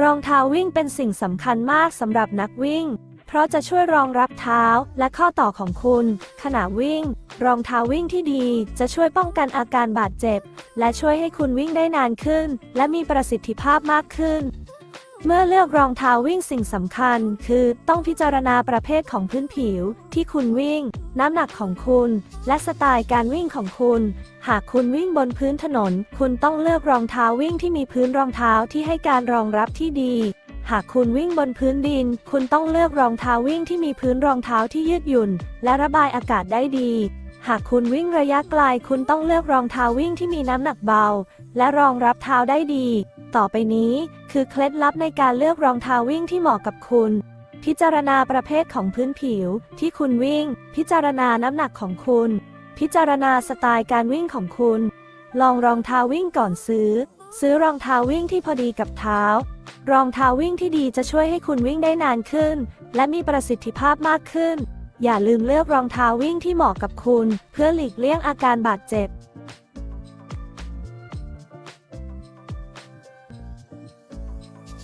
รองเท้าวิ่งเป็นสิ่งสำคัญมากสำหรับนักวิ่ง เพราะจะช่วยรองรับเท้าและข้อต่อของคุณ ขณะวิ่ง รองเท้าวิ่งที่ดีจะช่วยป้องกันอาการบาดเจ็บ และช่วยให้คุณวิ่งได้นานขึ้น และมีประสิทธิภาพมากขึ้น เมื่อเลือกรองเท้าวิ่งสิ่งสำคัญ คือต้องพิจารณาประเภทของพื้นผิว ที่คุณวิ่ง น้ำหนักของคุณ และสไตล์การวิ่งของคุณ หากคุณวิ่งบนพื้นถนน คุณต้องเลือกรองเท้าวิ่งที่มีพื้นรองเท้าที่ให้การรองรับที่ดี หากคุณวิ่งบนพื้นดิน คุณต้องเลือกรองเท้าวิ่งที่มีพื้นรองเท้าที่ยืดหยุ่น และระบายอากาศได้ดีหากคุณวิ่งระยะไกลคุณต้องเลือกรองเท้าวิ่งที่มีน้ำหนักเบา และรองรับเท้าได้ดี ต่อไปนี้คือเคล็ดลับในการเลือกรองเท้าวิ่งที่เหมาะกับคุณ พิจารณาประเภทของพื้นผิวที่คุณวิ่ง พิจารณาน้ำหนักของคุณ พิจารณาสไตล์การวิ่งของคุณ ลองรองเท้าวิ่งก่อนซื้อ ซื้อรองเท้าวิ่งที่พอดีกับเท้า รองเท้าวิ่งที่ดีจะช่วยให้คุณวิ่งได้นานขึ้น และมีประสิทธิภาพมากขึ้น อย่าลืมเลือกรองเท้าวิ่งที่เหมาะกับคุณ เพื่อหลีกเลี่ยงอาการบาดเจ็บ